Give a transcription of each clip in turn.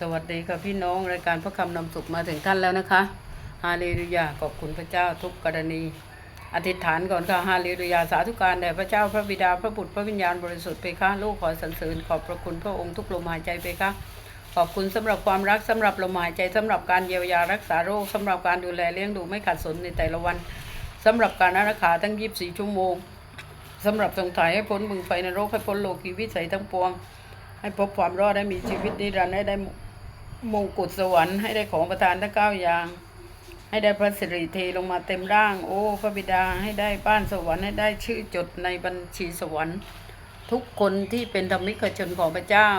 สวัสดีค่ะพี่น้องรายการพระคำนำสุขมาถึงท่านแล้วนะคะฮาเลลูยาขอบคุณพระเจ้าทุกกรณี อธิษฐานก่อนค่ะฮาเลลูยาสาธุการแด่พระเจ้าพระบิดาพระบุตรพระวิญญาณบริสุทธิ์ไปค่ะลูกขอสรรเสริญขอบพระคุณพระองค์ทุกลมหายใจไปค่ะขอบคุณสำหรับความรักสำหรับลมหายใจสำหรับการเยียวยารักษาโรคสำหรับการดูแลเลี้ยงดูไม่ขาดสนในแต่ละวันสำหรับการรักขาทั้ง 24 ชั่วโมงสำหรับทรงถ่ายให้พ้นมือไฟในโรคให้พ้นโลกีวิสัยทั้งปวง ให้พบความรอดได้มีชีวิตนิรันดร์ให้ได้ มงกุฎสวรรค์ให้ได้ของประทานทั้งเก้าอย่าง ให้ได้พระสิริเทลงมาเต็มร่าง โอ้พระบิดาให้ได้บ้านสวรรค์ให้ได้ชื่อจดในบัญชีสวรรค์ ทุกคนที่เป็นธรรมิกชนของพระเจ้า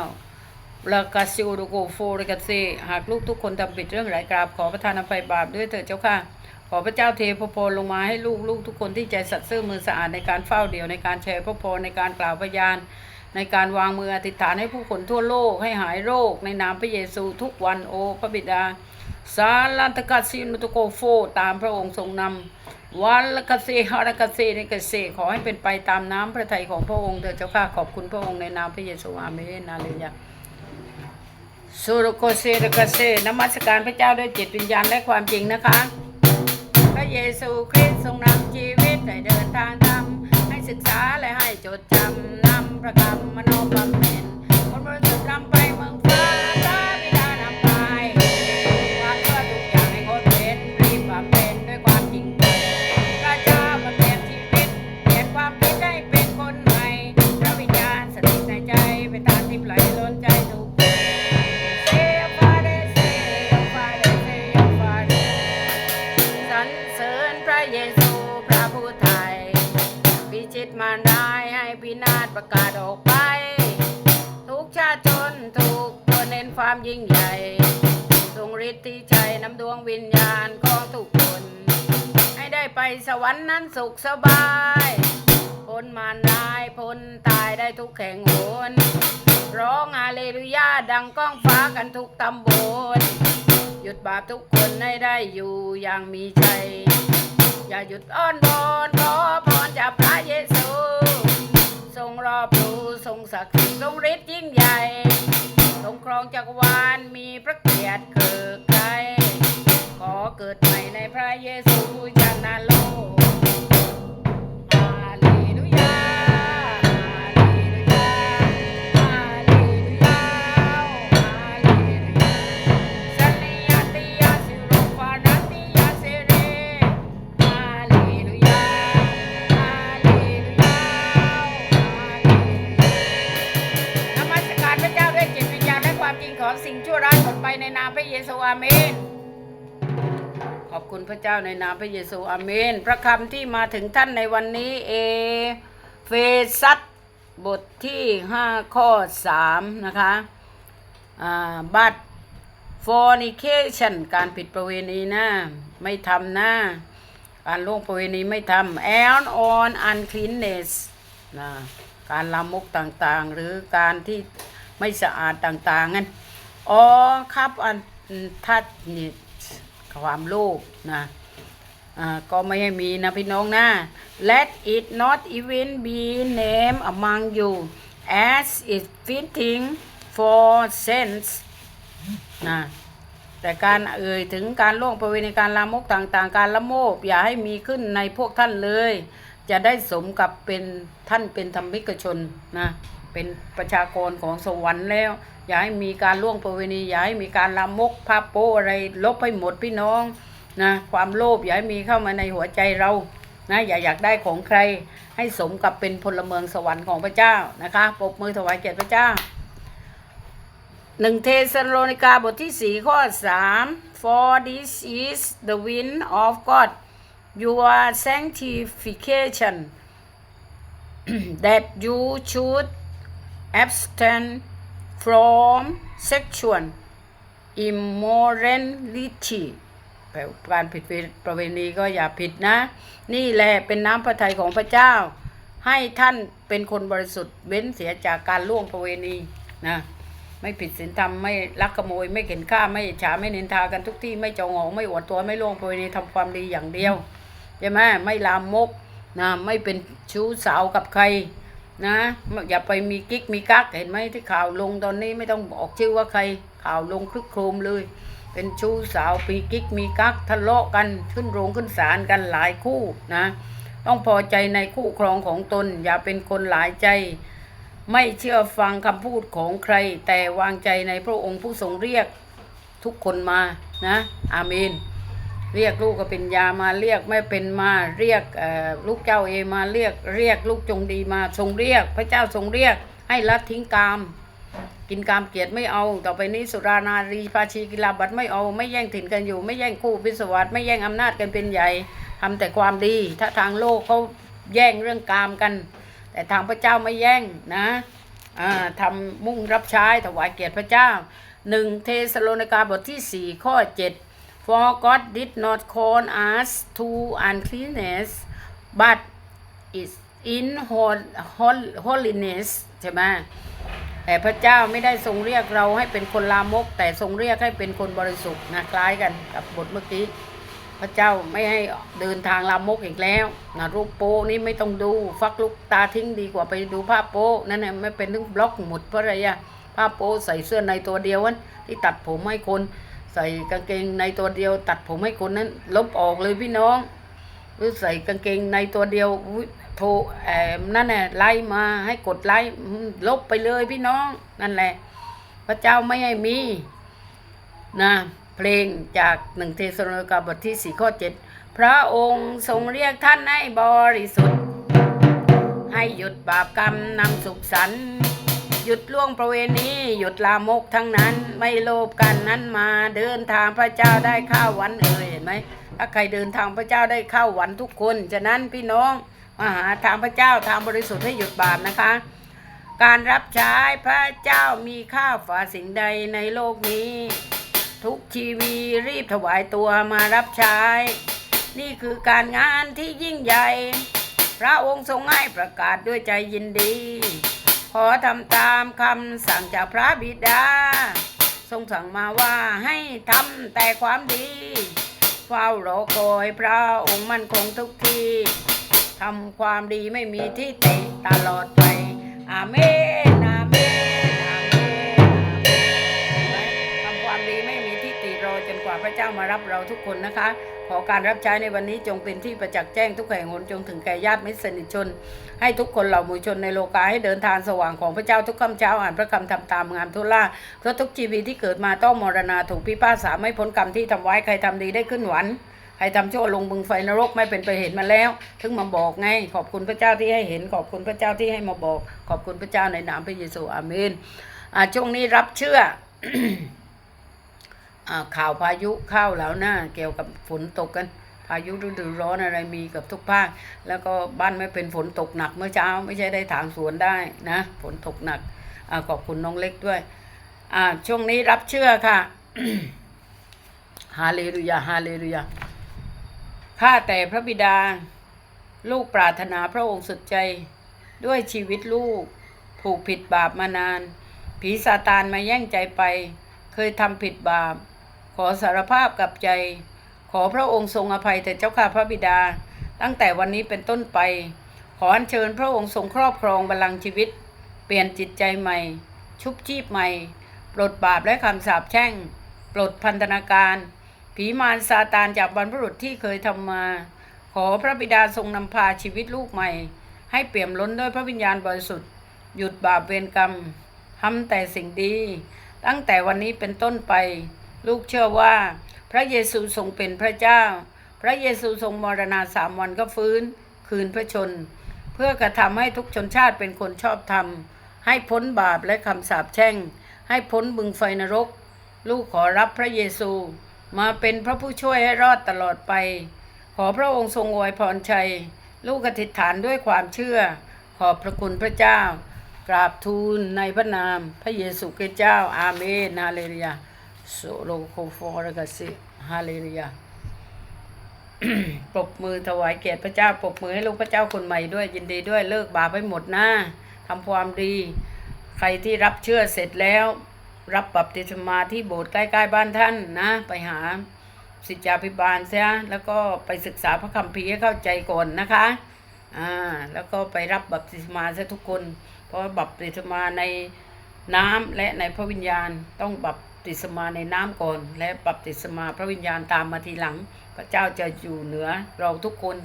ลากาซิโอโดโกโฟรกาเซหากลูกทุกคนทำผิดเรื่องหลายกราบขอประทานอภัยบาปด้วยเถิดเจ้าค่ะขอพระเจ้าเทพระพรลงมาให้ลูกลูกทุกคนที่ใจสัตย์ซื่อมือสะอาดในการเฝ้าเดี่ยวในการแชร์พระพรในการกล่าวพยาน ในการวางมืออธิษฐานให้ผู้คนทั่วโลกให้หายโรค ในนามพระเยซูทุกวันโอพระบิดา สาลันตกัสซินุตโกโฟ ตามพระองค์ทรงนำวันละกเซฮารกเซในกเซขอให้เป็นไปตามน้ำพระทัยของพระองค์เถิดเจ้าข้าขอบคุณพระองค์ในนามพระเยซูอาเมนนาเลยยาสุรโกเซรกเซนมัสการพระเจ้าด้วยจิตวิญญาณและความจริงนะคะ พระเยซูคริสต์ทรงนำชีวิตให้เดินทางธรรม ศึกษาและให้จดจำนำพระคำมโนบำเพ็ญคนบริสุทธิ์นำไปเมืองฟ้าตาบิดานำไปความเพื่อทุกอย่างให้คนเป็นรีบบำเพ็ญด้วยความจริงใจ ยิ่งใหญ่ ทรงฤทธิ์ที่ใจนำดวงวิญญาณของทุกคน ให้ได้ไปสวรรค์นั้นสุขสบายพ้นมารร้ายพ้นตายได้ทุกแข่งโหนร้องอาเลลูยาดังก้องฟ้ากันทุกตำบล หยุดบาปทุกคนให้ได้อยู่อย่างมีใจ อย่าหยุดอ้อนวอนขอพรจากพระเยซู ทรงรอบรู้ทรงศักดิ์สิทธิ์ทรงฤทธิ์ยิ่งใหญ่ ทรงครองจักรวาลมีพระเกียรติเกิดไกลขอเกิดใหม่ในพระเยซูชนะโลก พระเจ้าในนามพระเยซูอาเมน พระคำที่มาถึงท่านในวันนี้เอเฟซัสบทที่ 5 ข้อ 3 นะคะบัต fornication การผิดประเวณีนะ ไม่ทำนะการล่วงประเวณีไม่ทำ and on uncleanness นะการลามกต่างๆ หรือการที่ไม่สะอาดต่างๆนั้นอ๋อครับอันทัดนี่ ความโลภนะก็ไม่ให้มีนะพี่น้องนะ let it not even be named among you as is fitting for sense นะแต่การเอ่ยถึงการล่วงประเวณีการลามกต่างๆ การละโมบอย่าให้มีขึ้นในพวกท่านเลย จะได้สมกับเป็นท่านเป็นธรรมิกชนนะ เป็นประชากรของสวรรค์แล้ว อย่าให้มีการล่วงประเวณีอย่าให้มีการลามกภาพโป้อะไรลบให้หมดพี่น้องนะความโลภอย่าให้มีเข้ามาในหัวใจเรานะอย่าอยากได้ของใคร ให้สมกับเป็นพลเมืองสวรรค์ของพระเจ้านะคะปรบมือถวายเกียรติพระเจ้าหนึ่งเทสโลนิกาบทที่สี่ข้อสาม for this is the wind of God your sanctification that you should abstain from sexual immorality แปลการผิดประเวณีก็อย่าผิดนะ นี่แหละเป็นน้ำพระทัยของพระเจ้า ให้ท่านเป็นคนบริสุทธิ์เว้นเสียจากการล่วงประเวณีนะไม่ผิดศีลธรรมไม่ลักขโมย ไม่เข็นฆ่าไม่ฉาไม่นินทากันทุกที่ไม่เจองหองไม่อวดตัวไม่ล่วงประเวณีทำความดีอย่างเดียวใช่ไหมไม่ลามกนะไม่เป็นชู้สาวกับใคร นะอย่าไปมีกิ๊กมีกักเห็นไหมที่ข่าวลงตอนนี้ไม่ต้องบอกชื่อว่าใครข่าวลงคลึกโครมเลย เป็นชู้สาวปีกิ๊กมีกักทะเลาะกันขึ้นโรงขึ้นศาลกันหลายคู่นะ ต้องพอใจในคู่ครองของตน อย่าเป็นคนหลายใจ ไม่เชื่อฟังคำพูดของใคร แต่วางใจในพระองค์ผู้ทรงเรียกทุกคนมานะ อาเมน เรียกลูกก็เป็นยามาเรียกไม่เป็นมาเรียกลูกเจ้าเอมาเรียก เรียกลูกจงดีมาทรงเรียก พระเจ้าทรงเรียก ให้ละทิ้งกาม กินกามเกียรติไม่เอา ต่อไปนี้สุรานารีภาชีกีฬาบัตรไม่เอาไม่แย่งถิ่นกันอยู่ ไม่แย่งคู่พิศวัตไม่แย่งอำนาจกันเป็นใหญ่ทำแต่ความดี ถ้าทางโลกเขาแย่งเรื่องกามกัน แต่ทางพระเจ้าไม่แย่งนะอ่าทำมุ่งรับใช้ถวายเกียรติพระเจ้าหนึ่งเทสโลนิกาบทที่สี่ข้อเจ็ด For God did not call us to uncleanness but is in hol- hol- holiness ใช่ไหมแต่พระเจ้าไม่ได้ทรงเรียกเราให้เป็นคนลามก แต่ทรงเรียกให้เป็นคนบริสุทธิ์นะคล้ายกันกับบทเมื่อกี้ พระเจ้าไม่ให้เดินทางลามกอีกแล้วนะรูปโป้นี่ไม่ต้องดูฟักลูกตาทิ้งดีกว่าไปดูภาพโป้นั่นแหละไม่เป็นถึงบล็อกหมดเพราะอะไรอะภาพโป้ใส่เสื้อในตัวเดียวนั้นที่ตัดผมให้คน ใส่กางเกงในตัวเดียว ตัดผมให้คนนั้น ลบออกเลยพี่น้อง หรือใส่กางเกงในตัวเดียวอุ๊ยโทรแอมนั่นแหละไล่มาให้กดไล่ลบไปเลยพี่น้องนั่นแหละ พระเจ้าไม่ให้มีนะเพลงจากหนึ่งเทสโลนิกาบทที่สี่ข้อเจ็ดพระองค์ทรงเรียกท่านให้บริสุทธิ์ ให้หยุดบาปกรรมนำสุขสันต์ หยุดล่วงประเวณีหยุดลามกทั้งนั้น ไม่โลภกันนั้นมาเดินทางพระเจ้าได้ข้าววันเอ่ยเห็นไหมถ้าใครเดินทางพระเจ้าได้ข้าววันทุกคนฉะนั้นพี่น้องมาหาทางพระเจ้าทางบริสุทธิ์ให้หยุดบาปนะคะ การรับใช้พระเจ้ามีค่าฝ่าสิ่งใดในโลกนี้ ทุกชีวีรีบถวายตัวมารับใช้ นี่คือการงานที่ยิ่งใหญ่ พระองค์ทรงให้ประกาศด้วยใจยินดี ขอทำตามคำสั่งจากพระบิดา ทรงสั่งมาว่าให้ทำแต่ความดี เฝ้ารอคอยพระองค์มั่นคงทุกทีทำความดีไม่มีที่ติตลอดไป อาเมนอาเมนอาเมนอาเมนทำความดีไม่มีที่ติรอจนกว่าพระเจ้ามารับเราทุกคนนะคะ ขอการรับใช้ในวันนี้จงเป็นที่ประจักษ์แจ้งทุกแห่งหนจงถึงแก่ญาติมิตรสนิทชน ให้ทุกคนเหล่ามูชนในโลกาให้เดินทางสว่างของพระเจ้าทุกค่ำเช้าอ่านพระคำทำตามงามทุล่าเพราะทุกชีวิตที่เกิดมาต้องมรณาถูกพิพากษาไม่พ้นกรรมที่ทำไว้ใครทำดีได้ขึ้นหวันใครทำชั่วลงบึงไฟนรกไม่เป็นไปเห็นมาแล้ว ถึงมาบอกไง ขอบคุณพระเจ้าที่ให้เห็น ขอบคุณพระเจ้าที่ให้มาบอก ขอบคุณพระเจ้าในนามพระเยซูอาเมนอ่าช่วงนี้รับเชื่อ ข่าวพายุเข้าแล้วนะเกี่ยวกับฝนตกกันพายุฤดูร้อนอะไรมีกับทุกภาค แล้วก็บ้านไม่เป็นฝนตกหนักเมื่อเช้า ไม่ใช่ได้ถางสวนได้นะฝนตกหนักอขอบคุณน้องเล็กด้วยช่วงนี้รับเชื่อค่ะฮาเลลูยาฮาเลลูยาข้าแต่พระบิดา ลูกปรารถนาพระองค์สุดใจ ด้วยชีวิตลูกผูกผิดบาปมานาน ผีซาตานมาแย่งใจไป เคยทำผิดบาป ขอสารภาพกับใจ ขอพระองค์ทรงอภัยแต่เจ้าข้าพระบิดา ตั้งแต่วันนี้เป็นต้นไป ขออัญเชิญพระองค์ทรงครอบครองบัลลังก์ชีวิต เปลี่ยนจิตใจใหม่ ชุบชีพใหม่ ปลดบาปและคำสาปแช่ง ปลดพันธนาการ ผีมารซาตานจากบรรพบุรุษที่เคยทำมา ขอพระบิดาทรงนำพาชีวิตลูกใหม่ ให้เปี่ยมล้นด้วยพระวิญญาณบริสุทธิ์ หยุดบาปเวรกรรมทำแต่สิ่งดี ตั้งแต่วันนี้เป็นต้นไป ลูกเชื่อว่า พระเยซูทรงเป็นพระเจ้า พระเยซูทรงมรณาสามวันก็ฟื้น คืนพระชน เพื่อกระทำให้ทุกชนชาติเป็นคนชอบธรรม ให้พ้นบาปและคำสาปแช่ง ให้พ้นบึงไฟนรก ลูกขอรับพระเยซู มาเป็นพระผู้ช่วยให้รอดตลอดไป ขอพระองค์ทรงอวยพรชัย ลูกอธิษฐานด้วยความเชื่อ ขอบพระคุณพระเจ้ากราบทูลในพระนาม พระเยซูคริสต์เจ้าอาเมนฮาเลลูยา โซโลโคฟอร์กสิฮาเลลูยาปรบมือถวายเกียรติพระเจ้าปรบมือให้ลูกพระเจ้าคนใหม่ด้วย ยินดีด้วยเลิกบาปไปหมดนะทำความดี ใครที่รับเชื่อเสร็จแล้ว รับบัพติศมาที่โบสถ์ใกล้ๆบ้านท่านนะ ไปหาสิทธาพิบาลเสียแล้วก็ไปศึกษาพระคัมภีร์ให้เข้าใจก่อนนะคะอ่าแล้วก็ไปรับบัพติศมาซะทุกคน เพราะบัพติศมาในน้ำและในพระวิญญาณต้องบัพ ติศมาในน้ำก่อน และบัพติศมาพระวิญญาณตามมาทีหลัง พระเจ้าจะอยู่เหนือเราทุกคน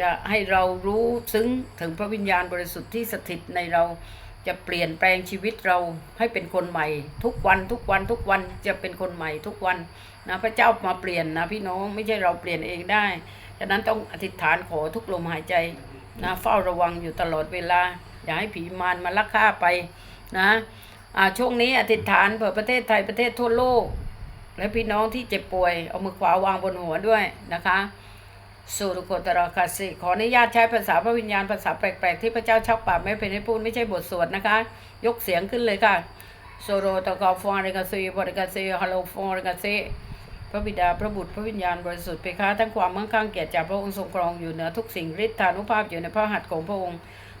จะให้เรารู้ซึ้งถึงพระวิญญาณบริสุทธิ์ที่สถิตในเราจะเปลี่ยนแปลงชีวิตเราให้เป็นคนใหม่ ทุกวันทุกวันทุกวันจะเป็นคนใหม่ทุกวันนะพระเจ้ามาเปลี่ยนนะพี่น้องไม่ใช่เราเปลี่ยนเองได้ฉะนั้นต้องอธิษฐานขอทุกลมหายใจนะเฝ้าระวังอยู่ตลอดเวลา อย่าให้ผีมารมาลักฆ่าไปนะ ช่วงนี้อธิษฐานเผื่อประเทศไทยประเทศทั่วโลก และพี่น้องที่เจ็บป่วย เอามือขวาวางบนหัวด้วยนะคะสุรุโกตรคาสิขออนุญาตใช้ภาษาพระวิญญาณภาษาแปลกๆที่พระเจ้าชักปากไม่เป็นให้พูดไม่ใช่บทสวดนะคะ ยกเสียงขึ้นเลยค่ะโซโรตะกอฟองเรกาซีบริกาซีฮัลโลฟองเรกาซีพระบิดาพระบุตรพระวิญญาณบริสุทธิ์เพคะทั้งความมั่งคั่งเกียรติจากพระองค์ทรงครองอยู่เหนือทุกสิ่งฤทธานุภาพอยู่ในพระหัตถ์ของพระองค์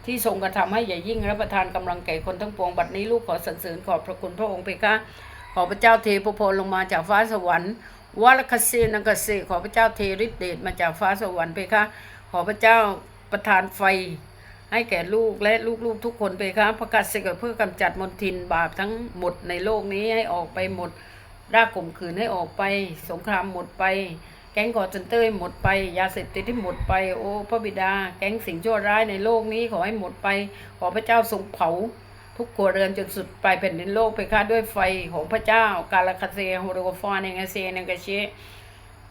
ที่ทรงกระทำให้ใหญ่ยิ่งและประทานกำลังแก่คนทั้งปวงบัดนี้ลูกขอสรรเสริญขอบพระคุณพระองค์เพคะขอพระเจ้าเทพระพลงมาจากฟ้าสวรรค์วรคเสนังกเสขอพระเจ้าเทฤทธิเดชมาจากฟ้าสวรรค์เพคะขอพระเจ้าประทานไฟให้แก่ลูกและลูกๆทุกคนเพคะประกาศสิกเพื่อกำจัดมลทินบาปทั้งหมดในโลกนี้ให้ออกไปหมดรากข่มขืนให้ออกไป สงครามหมดไป แก๊งกอเซนเตอร์หมดไป ยาเสพติดที่หมดไป โอ้พระบิดา แก๊งสิ่งชั่วร้ายในโลกนี้ขอให้หมดไป ขอพระเจ้าทรงเผา ทุกครัวเรือนจนสุดปลายแผ่นดินโลกไปค่ะด้วยไฟของพระเจ้า กาลคาเซโฮโรฟอนเองเซเนงกเช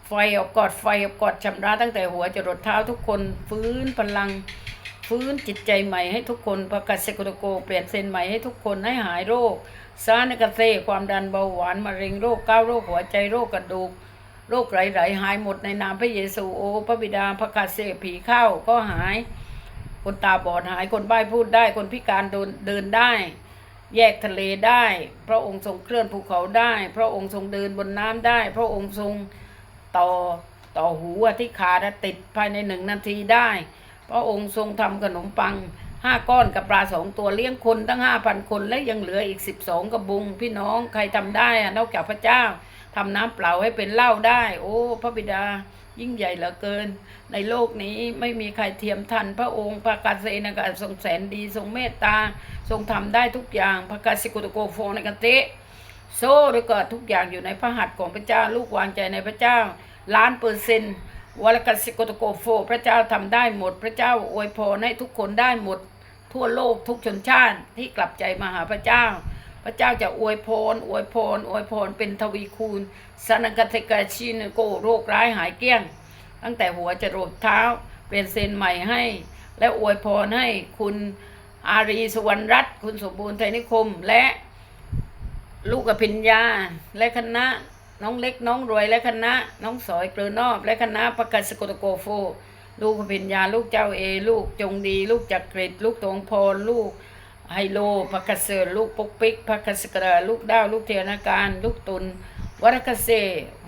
ไฟอบกอดไฟอบกอดชำระตั้งแต่หัวจรดเท้าทุกคนฟื้นพลังฟื้นจิตใจใหม่ให้ทุกคนประกาศเซโกโตโกเปลี่ยนเซนใหม่ให้ทุกคนให้หายโรคซาเนกาเซความดันเบาหวานมะเร็งโรคเก้าวโรคหัวใจโรคกระดูก โรคไหลๆหายหมดในนามพระเยซูโอพระบิดาประกาเสผีเข้าก็หาย คนตาบอดหายคนใบ้พูดได้ คนพิการเดินได้ แยกทะเลได้ พระองค์ทรงเคลื่อนภูเขาได้ พระองค์ทรงเดินบนน้ำได้ พระองค์ทรงต่อต่อหูที่ขาดติดภายในหนึ่งนาทีได้ พระองค์ทรงทำขนมปังห้าก้อนกับปลาสองตัวเลี้ยงคนตั้งห้าพันคนและยังเหลืออีกสิบสองกระบุงพี่น้องใครทำได้อะนอกจากพระเจ้า ทำน้ำเปล่าให้เป็นเหล้าได้ โอ้พระบิดายิ่งใหญ่เหลือเกิน ในโลกนี้ไม่มีใครเทียมทันพระองค์พระกาเซนกาทรงแสนดีทรงเมตตา ทรงทำได้ทุกอย่างพระกาสิกุตโกโฟในกันเตะโซ่ด้วยก็ทุกอย่างอยู่ในพระหัตถ์ของพระเจ้าลูกวางใจในพระเจ้า ล้านเปอร์เซ็นต์วรกสิกุตโกโฟ พระเจ้าทำได้หมด พระเจ้าอวยพรให้ทุกคนได้หมด ทั่วโลกทุกชนชาติที่กลับใจมาหาพระเจ้า พระเจ้าจะอวยพรอวยพรอวยพรเป็นทวีคูณสนังกเทกาชินโกโรคร้ายหายเกลี้ยง ตั้งแต่หัวจะรดเท้าเปลี่ยนเซนใหม่ให้ และอวยพรให้คุณอารีสุวรรณรัตน์คุณสมบูรณ์ไทยนิคม และลูกกับพิญญาและคณะน้องเล็กน้องรวยและคณะน้องสอยเกลือนอบ และคณะประกาศสกตโกโฟ ลูกกับพิญญาลูกเจ้าเอ ลูกจงดี ลูกจักริดลูกตงพรลูก ไฮโลพักกเสริฐลูกปกปิกพักกสกระลูกดาว ลูกเทนาการ ลูกตุนวรกเษ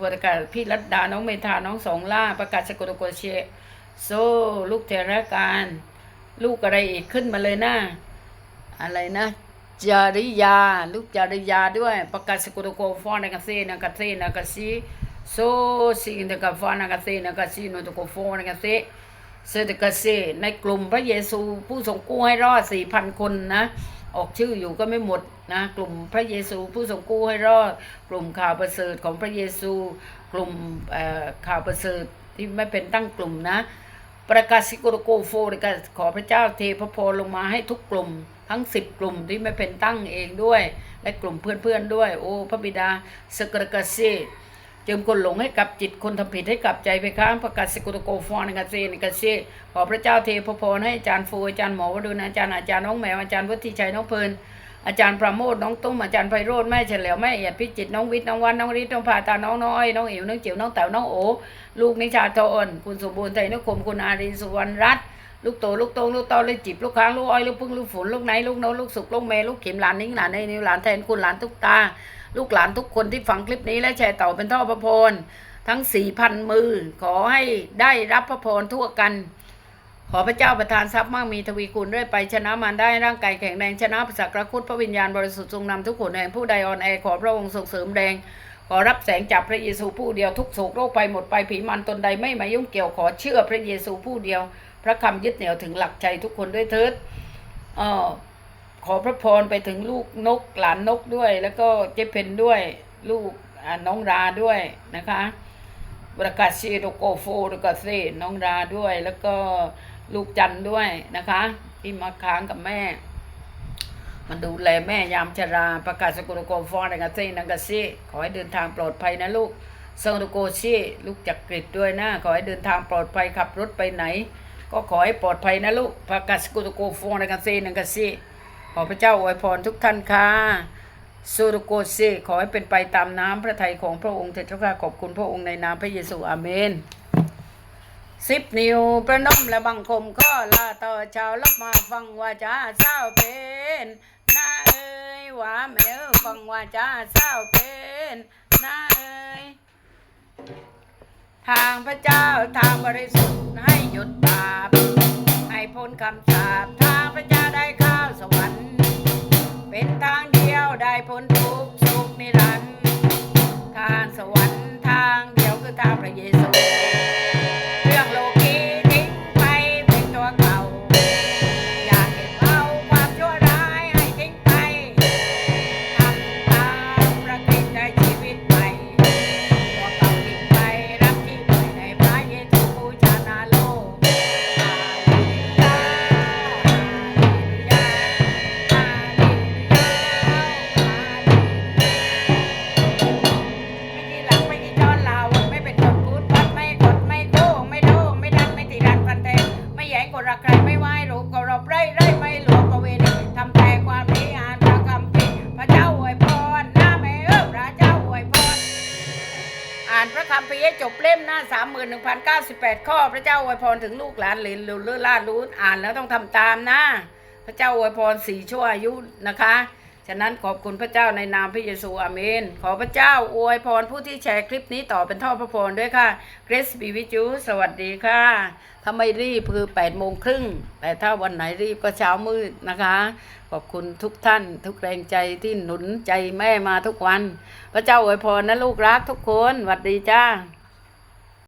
วรกาพี่รัตดา น้องเมธา น้องสองล่า ประกาศสกุลโกเชโซ ลูกเทระการ ลูกอะไรอีกขึ้นมาเลยนะ อะไรนะจาริยา ลูกจาริยาด้วย ประกาศสกุลโกฟอนนักเซนักเซนักซีโซสิงนตกฟอนนักเซนักซีนตโกฟอนนักเซ เซตกเซในกลุ่มพระเยซูผู้ทรงกู้ให้รอดสี่พันคนนะออกชื่ออยู่ก็ไม่หมดนะกลุ่มพระเยซูผู้ทรงกู้ให้รอด กลุ่มข่าวประเสริฐของพระเยซู กลุ่มข่าวประเสริฐที่ไม่เป็นตั้งกลุ่มนะ ประกาศสิโกโกโฟในกาขอพระเจ้าเทพระพรลงมาให้ทุกกลุ่ม ทั้งสิบกลุ่มที่ไม่เป็นตั้งเองด้วย และกลุ่มเพื่อนๆด้วย โอ้พระบิดาสกรกาเซ จึงคนหลงให้กับจิตคนทำผิดให้กับใจไปค้างประกาศสิโกโกฟอนในกเซนกาเซขอพระเจ้าเทพพรให้อาจารย์ฟูอาจารย์หมอวดุลอาจารย์อาจารย์น้องแมวอาจารย์วุฒิชัยน้องเพลินอาจารย์ประโมทน้องตุ้มอาจารย์ไพโรธแม่เฉลียวแม่เอียดพิจิตรน้องวิทย์น้องวันน้องฤทธิ์น้องพาตาน้องน้อยน้องอิ๋วน้องจิ๋วน้องแต๋วน้องโอลูกนิชาโทนคุณสมบูรณ์ไทยนคมคุณอารีสุวรรณรัตน์ลูกโตลูกโตลูกโตลูกจิบลูกค้างลูกอ้อยลูกพึ่งลูกฝนลูกไหนลูกโนลูกสุกลูกเมลูกเข็มหลานนิ้งหลานในนิวหลานแทนคุณหลานทุกตา ลูกหลานทุกคนที่ฟังคลิปนี้และแชร์ต่อเป็นท่อพระพรทั้งสี่พันมือ ขอให้ได้รับพระพรทั่วกัน ขอพระเจ้าประทานทรัพย์มั่งมีทวีคูณเรื่อยไปชนะมันได้ร่างกายแข็งแรงชนะประสักระคุดพระวิญญาณบริสุทธิ์ทรงนำทุกคนแห่งผู้ใดอ่อนแอขอพระองค์ส่งเสริมแรงขอรับแสงจากพระเยซูผู้เดียวทุกโศกโรคไปหมดไปผีมันตนใดไม่มายุ่งเกี่ยวขอเชื่อพระเยซูผู้เดียว พระคำยึดเหนี่ยวถึงหลักใจทุกคนด้วยเถิดเออ ขอพระพรไปถึงลูกนกหลานนกด้วย แล้วก็เจเพนด้วย ลูกน้องราด้วยนะคะประกาศชีโดโกโฟโดกาเซน้องราด้วย แล้วก็ลูกจันด้วยนะคะ ที่มาค้างกับแม่ มันดูแลแม่ยามชราประกาศสกุลโกฟอนกาเซนังกาซีขอให้เดินทางปลอดภัยนะลูกเซงโกชีลูกจักกริดด้วยนะขอให้เดินทางปลอดภัยขับรถไปไหน ก็ขอให้ปลอดภัยนะลูกประกาศสกุลโกฟอนกาเซนังกาซี ขอพระเจ้าอวยพรทุกท่านค่ะสุรโกเซขอให้เป็นไปตามน้ำพระทัยของพระองค์เถิดเจ้าค่ะขอบคุณพระองค์ในนามพระเยซูอาเมนสิบนิ้วประนมและบังคมข้อลาต่อชาวรับมาฟังว่าจะเศร้าเป็นน้าเอ้ยว่าแม่เอ้ยฟังว่าจะเศร้าเป็นน้าเอ้ยทางพระเจ้าทางบริสุทธิ์ให้หยุดบาป ให้พ้นคำสาปทางพระเจ้าได้ข้าวสวรรค์ เป็นทางเดียวได้พ้นทุกข์สุขนิรันดร์ทางสวรรค์ทางเดียวคือทางพระเยซูานพระคัมภีร์ให้จบเล่มหน้าสามหมื่นหนึ่งพันเก้าสิบแปดข้อ พระเจ้าอวยพรถึงลูกหลานเลนหรือล่าดรู้อ่านแล้วต้องทำตามนะ พระเจ้าอวยพรสี่ชั่วอายุนะคะ ฉะนั้นขอบคุณพระเจ้าในนามพระเยซูอาเมน ขอพระเจ้าอวยพรผู้ที่แชร์คลิปนี้ต่อเป็นท่อพระพรด้วยค่ะเกรซบีวิจูสวัสดีค่ะถ้าไม่รีบคือ8ปดโมงครึ่ง แต่ถ้าวันไหนรีบก็เช้ามืดนะคะ ขอบคุณทุกท่านทุกแรงใจที่หนุนใจแม่มาทุกวัน พระเจ้าอวยพรนะลูกรักทุกคนสวัสดีจ้า